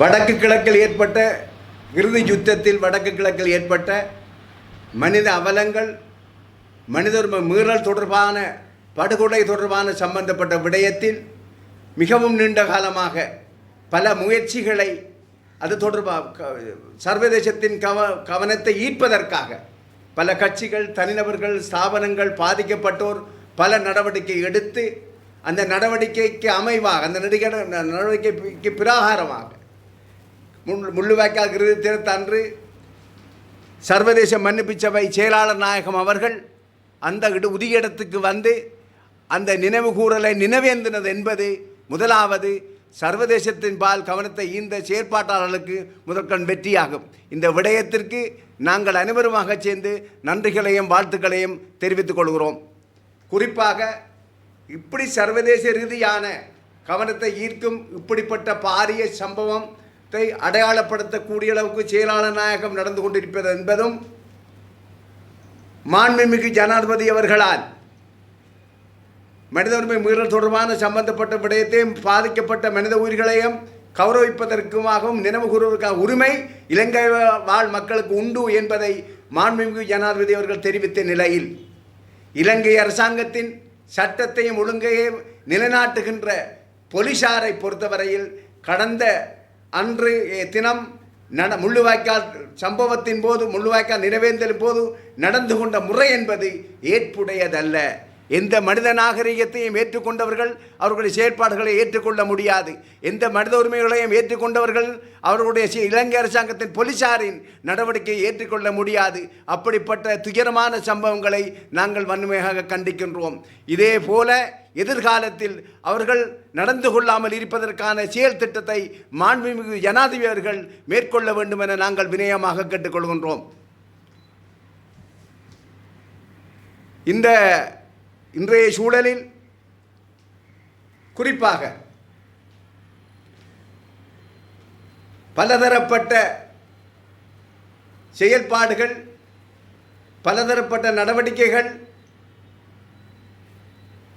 வடக்கு கிழக்கில் ஏற்பட்ட இறுதி யுத்தத்தில் வடக்கு கிழக்கில் ஏற்பட்ட மனித அவலங்கள் மனித உரிமை மீறல் தொடர்பான படுகொலை தொடர்பான சம்பந்தப்பட்ட விடயத்தில் மிகவும் நீண்ட காலமாக பல முயற்சிகளை அது தொடர்பாக சர்வதேசத்தின் கவ கவனத்தை ஈர்ப்பதற்காக பல கட்சிகள் தனிநபர்கள் ஸ்தாபனங்கள் பாதிக்கப்பட்டோர் பல நடவடிக்கை எடுத்து அந்த நடவடிக்கைக்கு அமைவாக அந்த நடிகை நடவடிக்கைக்கு பிராகாரமாக முள் முள்ளுவாய்க்கால் இறுதி தினத்தன்று சர்வதேச மன்னிப்பு சபை செயலாளர் நாயகம் அவர்கள் அந்த இடு உரிய இடத்துக்கு வந்து அந்த நினைவு கூறலை நினைவேந்தினது என்பது முதலாவது சர்வதேசத்தின் பால் கவனத்தை ஈந்த செயற்பாட்டாளர்களுக்கு முதற்கண் வெற்றியாகும். இந்த விடயத்திற்கு நாங்கள் அனைவருமாக சேர்ந்து நன்றிகளையும் வாழ்த்துக்களையும் தெரிவித்துக் கொள்கிறோம். குறிப்பாக இப்படி சர்வதேச ரீதியான கவனத்தை ஈர்க்கும் இப்படிப்பட்ட பாரிய சம்பவம் அடையாளப்படுத்தக்கூடிய அளவுக்கு செயலாளர் நாயகம் நடந்து கொண்டிருப்பது என்பதும் மாண்புமிகு ஜனாதிபதி அவர்களால் மனித உரிமை மீறல் தொடர்பான சம்பந்தப்பட்ட விடயத்தையும் பாதிக்கப்பட்ட மனித உயிர்களையும் கௌரவிப்பதற்குமாகவும் நினைவு கூறுவதற்காக உரிமை இலங்கை வாழ் மக்களுக்கு உண்டு என்பதை மாண்புமிகு ஜனாதிபதி அவர்கள் தெரிவித்த நிலையில் இலங்கை அரசாங்கத்தின் சட்டத்தையும் ஒழுங்கையும் நிலைநாட்டுகின்ற போலீசாரை பொறுத்தவரையில் கடந்த அன்று தினம் நட முள்ளுவாய்க்கால் சம்பவத்தின் போது முள்ளுவாய்க்கால் நிறைவேந்தலின் போது நடந்து கொண்ட முறை என்பது ஏற்புடையதல்ல. எந்த மனித நாகரிகத்தையும் ஏற்றுக்கொண்டவர்கள் அவர்களுடைய செயற்பாடுகளை ஏற்றுக்கொள்ள முடியாது. எந்த மனித உரிமைகளையும் ஏற்றுக்கொண்டவர்கள் அவர்களுடைய இலங்கை அரசாங்கத்தின் போலீசாரின் நடவடிக்கையை ஏற்றுக்கொள்ள முடியாது. அப்படிப்பட்ட துயரமான சம்பவங்களை நாங்கள் வன்மையாக கண்டிக்கின்றோம். இதே போல எதிர்காலத்தில் அவர்கள் நடந்து கொள்ளாமல் இருப்பதற்கான செயல் திட்டத்தை மாண்புமிகு ஜனாதிபதி அவர்கள் மேற்கொள்ள வேண்டும் என நாங்கள் வினயமாக கேட்டுக்கொள்கின்றோம். இந்த இன்றைய சூழலில் குறிப்பாக பலதரப்பட்ட செயல்பாடுகள் பலதரப்பட்ட நடவடிக்கைகள்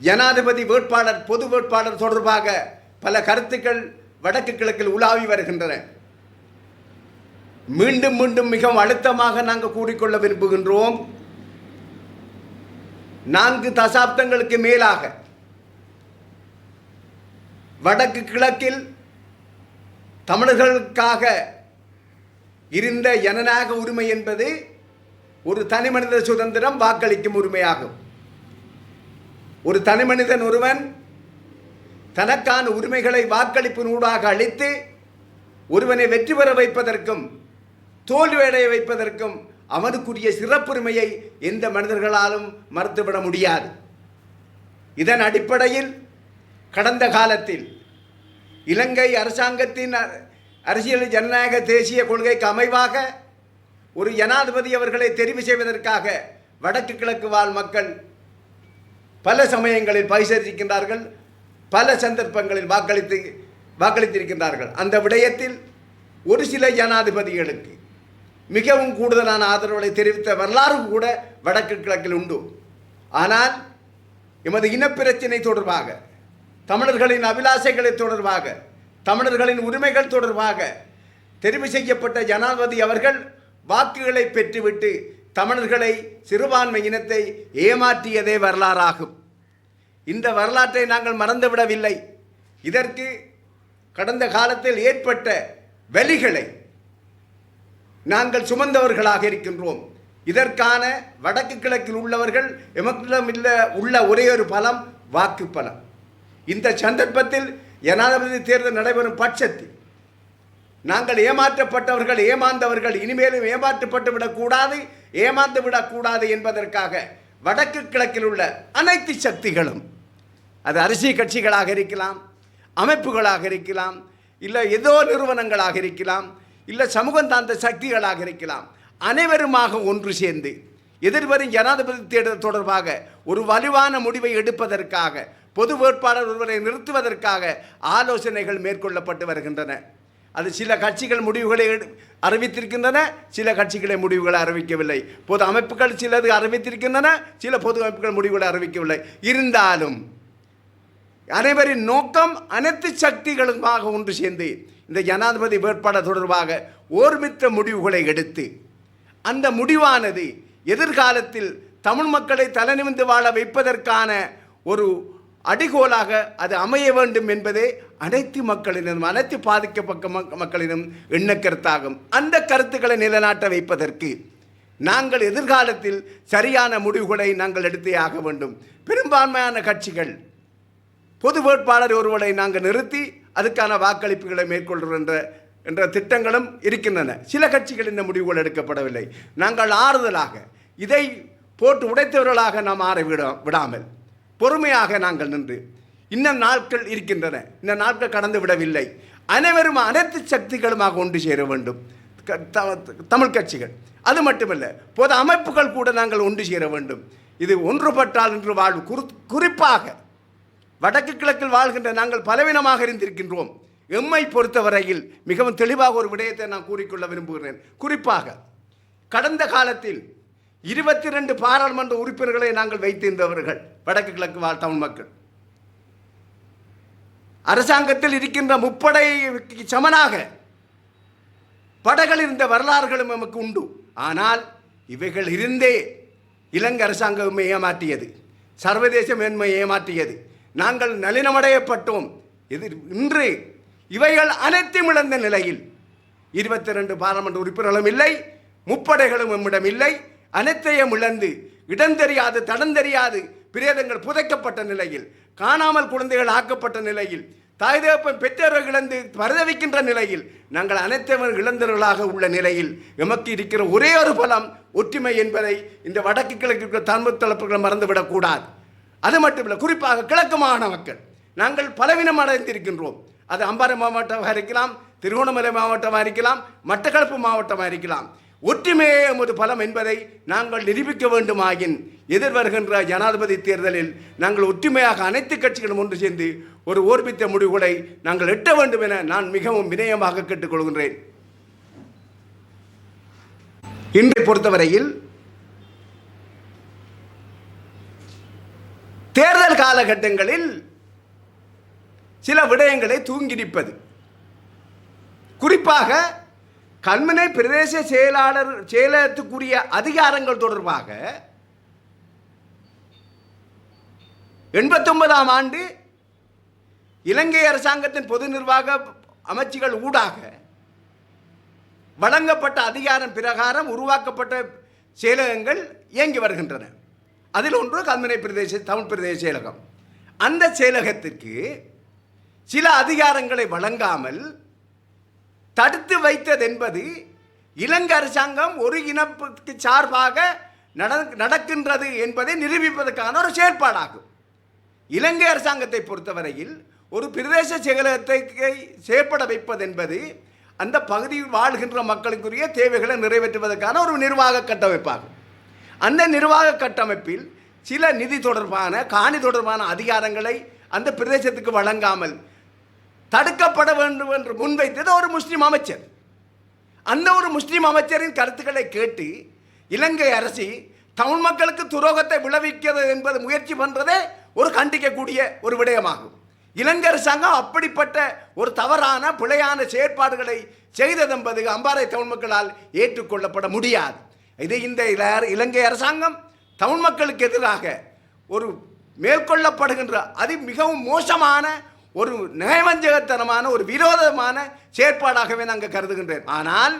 ஜனாதிபதி வேட்பாளர் பொது வேட்பாளர் தொடர்பாக பல கருத்துக்கள் வடக்கு கிழக்கில் உலாவி வருகின்றன. மீண்டும் மீண்டும் மிகவும் அழுத்தமாக நாங்கள் கூறிக்கொள்ள விரும்புகின்றோம். நான்கு தசாப்தங்களுக்கு மேலாக வடக்கு கிழக்கில் தமிழர்களுக்காக இருந்த ஜனநாயக உரிமை என்பது ஒரு தனிமனித சுதந்திரம் வாக்களிக்கும் உரிமையாகும். ஒரு தனிமனிதன் ஒருவன் தனக்கான உரிமைகளை வாக்களிப்பினூடாக அளித்து ஒருவனை வெற்றி பெற வைப்பதற்கும் தோல்வியடைய வைப்பதற்கும் அவனுக்குரிய சிறப்புரிமையை எந்த மனிதர்களாலும் மறுத்துவிட முடியாது. இதன் அடிப்படையில் கடந்த காலத்தில் இலங்கை அரசாங்கத்தின் அரசியல் ஜனநாயக தேசிய கொள்கைக்கு அமைவாக ஒரு ஜனாதிபதி அவர்களை தெரிவு செய்வதற்காக வடக்கு கிழக்கு வாழ் மக்கள் பல சமயங்களில் பரிசீலிக்கின்றார்கள் பல சந்தர்ப்பங்களில் வாக்களித்து வாக்களித்திருக்கின்றார்கள். அந்த விடயத்தில் ஒரு சில ஜனாதிபதிகளுக்கு மிகவும் கூடுதலான ஆதரவுகளை தெரிவித்த வரலாறு கூட வடக்கு கிழக்கில் உண்டு. ஆனால் எமது இனப்பிரச்சினை தொடர்பாக தமிழர்களின் அபிலாசைகளை தொடர்பாக தமிழர்களின் உரிமைகள் தொடர்பாக தெரிவு செய்யப்பட்ட ஜனாதிபதி அவர்கள் வாக்குகளை பெற்றுவிட்டு தமிழர்களை சிறுபான்மை இனத்தை ஏமாற்றியதே வரலாறாகும். இந்த வரலாற்றை நாங்கள் மறந்துவிடவில்லை. இதற்கு கடந்த காலத்தில் ஏற்பட்ட வலிகளை நாங்கள் சுமந்தவர்களாக இருக்கின்றோம். இதற்கான வடக்கு கிழக்கில் உள்ளவர்கள் எமக்கிடம் இல்ல உள்ள ஒரே ஒரு பலம் வாக்கு பலம். இந்த சந்தர்ப்பத்தில் ஜனாதிபதி தேர்தல் நடைபெறும் பட்சத்தில் நாங்கள் ஏமாற்றப்பட்டவர்கள் ஏமாந்தவர்கள் இனிமேலும் ஏமாற்றப்பட்டு விடக்கூடாது ஏமாந்து விடக்கூடாது என்பதற்காக வடக்கு கிழக்கில் உள்ள அனைத்து சக்திகளும் அது அரசியல் கட்சிகளாக இருக்கலாம் அமைப்புகளாக இருக்கலாம் இல்லை ஏதோ நிறுவனங்களாக இருக்கலாம் இல்லை சமூகம் தாழ்ந்த சக்திகளாக இருக்கலாம். அனைவருமாக ஒன்று சேர்ந்து எதிர்வரும் ஜனாதிபதி தேர்தல் தொடர்பாக ஒரு வலுவான முடிவை எடுப்பதற்காக பொது வேட்பாளர் ஒருவரை நிறுத்துவதற்காக ஆலோசனைகள் மேற்கொள்ளப்பட்டு வருகின்றன. அது சில கட்சிகள் முடிவுகளை எடு- அறிவித்திருக்கின்றன சில கட்சிகளை முடிவுகளை அறிவிக்கவில்லை. பொது அமைப்புகள் சிலது அறிவித்திருக்கின்றன சில பொது அமைப்புகள் முடிவுகளை அறிவிக்கவில்லை. இருந்தாலும் அனைவரின் நோக்கம் அனைத்து சக்திகளுமாக ஒன்று சேர்ந்து இந்த ஜனாதிபதி வேட்பாளர் தொடர்பாக ஓர்மித்த முடிவுகளை எடுத்து அந்த முடிவானது எதிர்காலத்தில் தமிழ் மக்களை தலைநிமிந்து வாழ வைப்பதற்கான ஒரு அடிகோலாக அது அமைய வேண்டும் என்பதே அனைத்து மக்களினும் அனைத்து பாதிக்கப்பட்ட மக்- மக்களினும் எண்ண கருத்தாகும் அந்த கருத்துக்களை நிலைநாட்ட வைப்பதற்கு நாங்கள் எதிர்காலத்தில் சரியான முடிவுகளை நாங்கள் எடுத்தே ஆக வேண்டும். பெரும்பான்மையான கட்சிகள் பொது வேட்பாளர் ஒருவரை நாங்கள் நிறுத்தி அதுக்கான வாக்களிப்புகளை மேற்கொள்கின்ற என்ற திட்டங்களும் இருக்கின்றன. சில கட்சிகள் இந்த முடிவுகள் எடுக்கப்படவில்லை. நாங்கள் ஆறுதலாக இதை போட்டு உடைத்தவர்களாக நாம் ஆற விட விடாமல் பொறுமையாக நாங்கள் நின்று இன்னும் நாட்கள் இருக்கின்றன. இந்த நாட்கள் கடந்து விடவில்லை. அனைவரும் அனைத்து சக்திகளுமாக ஒன்று சேர வேண்டும். க- த- தமிழ் கட்சிகள். அது மட்டுமல்ல பொது அமைப்புகள் கூட நாங்கள் ஒன்று சேர வேண்டும். இது ஒன்றுபட்டால் என்று வாழ்வு குறி குறிப்பாக வடக்கு கிழக்கில் வாழ்கின்ற நாங்கள் பலவீனமாக இருந்திருக்கின்றோம். எம்மை பொறுத்தவரையில் மிகவும் தெளிவாக ஒரு விடயத்தை நான் கூறிக்கொள்ள விரும்புகிறேன். குறிப்பாக கடந்த காலத்தில் இருபத்தி ரெண்டு பாராளுமன்ற உறுப்பினர்களை நாங்கள் வைத்திருந்தவர்கள் வடக்கு கிழக்கு வாழ் தமிழ் மக்கள். அரசாங்கத்தில் இருக்கின்ற முப்படைக்கு சமனாக படகள் இருந்த வரலாறுகளும் நமக்கு உண்டு. ஆனால் இவைகள் இருந்தே இலங்கை அரசாங்கமே ஏமாற்றியது. சர்வதேச மேன்மை ஏமாற்றியது. நாங்கள் நளினமடையப்பட்டோம். எதிர் இன்று இவைகள் அனைத்தும் இழந்த நிலையில் இருபத்தி ரெண்டு பாராளுமன்ற உறுப்பினர்களும் இல்லை முப்படைகளும் நம்மிடம் இல்லை அனைத்தையும் இழந்து இடம் தெரியாது தடம் தெரியாது பிரேதங்கள் புதைக்கப்பட்ட நிலையில் காணாமல் குழந்தைகள் ஆக்கப்பட்ட நிலையில் தாய் தகப்பன் பெற்றோர்கள் இழந்து பரிதவிக்கின்ற நிலையில் நாங்கள் அனைத்தவர் இழந்தவர்களாக உள்ள நிலையில் எமக்கு இருக்கிற ஒரே ஒரு பலம் ஒற்றுமை என்பதை இந்த வடக்கு கிழக்கு இருக்கிற தளப்புகள் மறந்துவிடக்கூடாது. அது மட்டுமில்லை குறிப்பாக கிழக்கு மாகாண மக்கள் நாங்கள் பலவீனம் அடைந்திருக்கின்றோம். அது அம்பாறை மாவட்டமாக இருக்கலாம் திருகோணமலை மாவட்டமாக இருக்கலாம் மட்டக்களப்பு மாவட்டமாக இருக்கலாம். ஒற்றுமையே எமது பலம் என்பதை நாங்கள் நிரூபிக்க வேண்டுமாயின் எதிர்வருகின்ற ஜனாதிபதி தேர்தலில் நாங்கள் ஒற்றுமையாக அனைத்து கட்சிகளும் ஒன்று சேர்ந்து ஒரு ஓர்பித்த முடிவுகளை நாங்கள் எட்ட வேண்டும் என நான் மிகவும் வினயமாக கேட்டுக்கொள்கின்றேன். இன்றை பொறுத்தவரையில் தேர்தல் காலகட்டங்களில் சில விடயங்களை தூங்கிடிப்பது. குறிப்பாக கண்மனை பிரதேச செயலாளர் செயலகத்துக்குரிய அதிகாரங்கள் தொடர்பாக எண்பத்தொன்பதாம் ஆண்டு இலங்கை அரசாங்கத்தின் பொது நிர்வாக அமைச்சுகள் ஊடாக வழங்கப்பட்ட அதிகாரம் பிரகாரம் உருவாக்கப்பட்ட செயலகங்கள் இயங்கி வருகின்றன. அதில் ஒன்று கல்முனை பிரதேச தமிழ் பிரதேச செயலகம். அந்த செயலகத்திற்கு சில அதிகாரங்களை வழங்காமல் தடுத்து வைத்தது என்பது இலங்கை அரசாங்கம் ஒரு இனப்புக்கு சார்பாக நட- நடக்கின்றது என்பதை நிரூபிப்பதற்கான ஒரு செயற்பாடாகும். இலங்கை அரசாங்கத்தை பொறுத்தவரையில் ஒரு பிரதேச செயலகத்தை செயற்பட வைப்பது என்பது அந்த பகுதியில் வாழ்கின்ற மக்களுக்குரிய தேவைகளை நிறைவேற்றுவதற்கான ஒரு நிர்வாக கட்டமைப்பாகும். அந்த நிர்வாக கட்டமைப்பில் சில நிதி தொடர்பான காணி தொடர்பான அதிகாரங்களை அந்த பிரதேசத்துக்கு வழங்காமல் தடுக்கப்பட வேண்டும் என்று முன்வைத்தது ஒரு முஸ்லீம் அமைச்சர். அந்த ஒரு முஸ்லீம் அமைச்சரின் கருத்துக்களை கேட்டு இலங்கை அரசு தமிழ் மக்களுக்கு துரோகத்தை விளைவிக்கிறது என்பது முயற்சி பண்ணுறதே ஒரு கண்டிக்கக்கூடிய ஒரு விடயமாகும். இலங்கை அரசாங்கம் அப்படிப்பட்ட ஒரு தவறான பிழையான செயற்பாடுகளை செய்ததென்பது அம்பாறை தமிழ் மக்களால் ஏற்றுக்கொள்ளப்பட முடியாது. இது இந்த இல- இலங்கை அரசாங்கம் தமிழ் மக்களுக்கு எதிராக ஒரு மேற்கொள்ளப்படுகின்ற அது மிகவும் மோசமான ஒரு நயவஞ்சகத்தனமான ஒரு விரோதமான செயற்பாடாகவே நாங்கள் கருதுகின்றேன் ஆனால்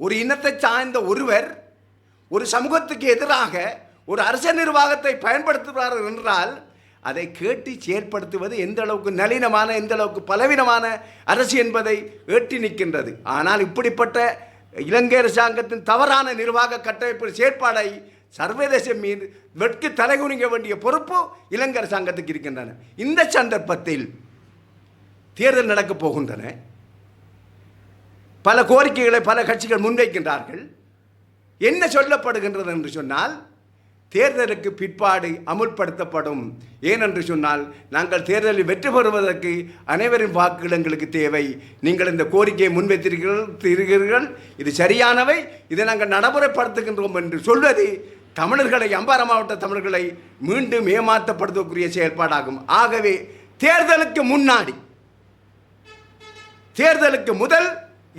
ஒரு இனத்தை சார்ந்த ஒருவர் ஒரு சமூகத்துக்கு எதிராக ஒரு அரச நிர்வாகத்தை பயன்படுத்துகிறார்கள் என்றால் அதை கேட்டு செயற்படுத்துவது எந்த அளவுக்கு நளினமான எந்த அளவுக்கு பலவீனமான அரசு என்பதை ஏட்டி நிற்கின்றது. ஆனால் இப்படிப்பட்ட இலங்கை அரசாங்கத்தின் தவறான நிர்வாக கட்டமைப்பு செயற்பாடை சர்வதேச மீது வெட்கு தலைகுனிங்க வேண்டிய பொறுப்பு இலங்கை அரசாங்கத்துக்கு இருக்கின்றன. இந்த சந்தர்ப்பத்தில் தேர்தல் நடக்கப் போகின்றன. பல கோரிக்கைகளை பல கட்சிகள் முன்வைக்கின்றார்கள். என்ன சொல்லப்படுகின்றது என்று சொன்னால் தேர்தலுக்கு பிற்பாடு அமுல்படுத்தப்படும். ஏனென்று சொன்னால் நாங்கள் தேர்தலில் வெற்றி பெறுவதற்கு அனைவரின் வாக்குகள் எங்களுக்கு தேவை. நீங்கள் இந்த கோரிக்கையை முன்வைத்திருக்கிறீர்கள் இது சரியானவை. இதை நாங்கள் நடைமுறைப்படுத்துகின்றோம் என்று சொல்வது தமிழர்களை அம்பாறை மாவட்ட தமிழர்களை மீண்டும் ஏமாற்றப்படுத்தக்கூடிய செயல்பாடாகும். ஆகவே தேர்தலுக்கு முன்னாடி தேர்தலுக்கு முதல்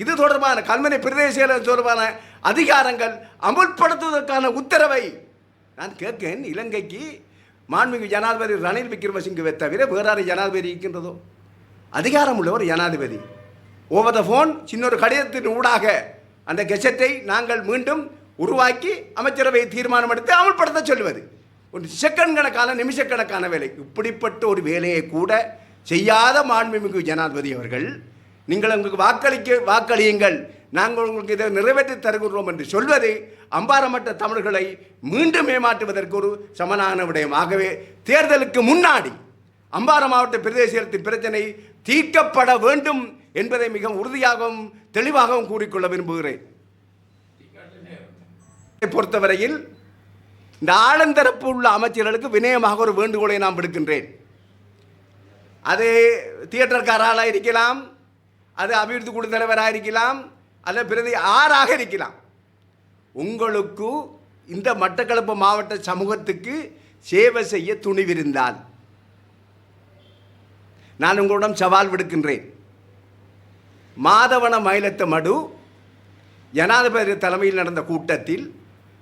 இது தொடர்பான கல்மனை பிரதேச தொடர்பான அதிகாரங்கள் அமுல்படுத்துவதற்கான உத்தரவை நான் கேட்கேன் இலங்கைக்கு மாண்புமிகு ஜனாதிபதி ரணில் விக்ரமசிங்கவை தவிர வேறாறு ஜனாதிபதி இருக்கின்றதோ? அதிகாரம் உள்ளவர் ஜனாதிபதி. ஓவர் த ஃபோன் சின்னொரு கடிதத்தின் ஊடாக அந்த கெசட்டை நாங்கள் மீண்டும் உருவாக்கி அமைச்சரவை தீர்மானம் எடுத்து அமல்படுத்த சொல்லுவது. ஒரு செகண்ட் கணக்கான நிமிஷக்கணக்கான வேலை. இப்படிப்பட்ட ஒரு வேலையை கூட செய்யாத மாண்புமிகு ஜனாதிபதி அவர்கள் நீங்கள் உங்களுக்கு வாக்களிக்க வாக்களியுங்கள். நாங்கள் உங்களுக்கு இதை நிறைவேற்றி தருகிறோம் என்று சொல்வது அம்பாரமற்ற தமிழர்களை மீண்டும் ஏமாற்றுவதற்கு ஒரு சமனான விடயம். ஆகவே தேர்தலுக்கு முன்னாடி அம்பாறை மாவட்ட பிரதேசத்தின் பிரச்சனை தீர்க்கப்பட வேண்டும் என்பதை மிக உறுதியாகவும் தெளிவாகவும் கூறிக்கொள்ள விரும்புகிறேன். இதை பொறுத்தவரையில் இந்த ஆழந்தரப்பு உள்ள அமைச்சர்களுக்கு வினயமாக ஒரு வேண்டுகோளை நான் விடுக்கின்றேன். அது தியேட்டர்காராக இருக்கலாம் அது அபிவிருத்தி குழு தலைவராக இருக்கலாம் அல்ல பிரதி ஆறாக இருக்கலாம். உங்களுக்கு இந்த மட்டக்களப்பு மாவட்ட சமூகத்துக்கு சேவை செய்ய துணிவிருந்தால் நான் உங்களிடம் சவால் விடுக்கின்றேன். மாதவன மயிலத்த மடு ஜனாதிபதி தலைமையில் நடந்த கூட்டத்தில்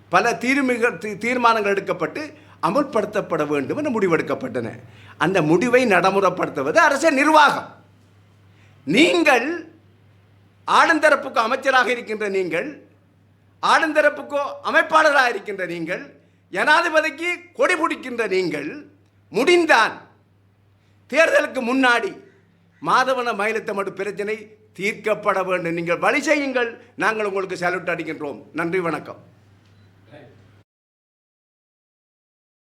பல தீர்மிக தீ- தீர்மானங்கள் எடுக்கப்பட்டு அமுல்படுத்தப்பட வேண்டும் என முடிவெடுக்கப்பட்டன. அந்த முடிவை நடைமுறைப்படுத்துவது அரச நிர்வாகம். நீங்கள் ஆடந்தரப்புக்கு அமைச்சராக இருக்கின்ற நீங்கள் ஆடந்தரப்புக்கோ அமைப்பாளராக இருக்கின்ற நீங்கள் ஜனாதிபதிக்கு கொடி பிடிக்கின்ற நீங்கள் முடிந்தான். தேர்தலுக்கு முன்னாடி மாதவன மயிலத்தமடு பிரச்சனை தீர்க்கப்பட வேண்டும். நீங்கள் வழி செய்யுங்கள். நாங்கள் உங்களுக்கு சல்யூட் அடிக்கின்றோம். நன்றி வணக்கம்.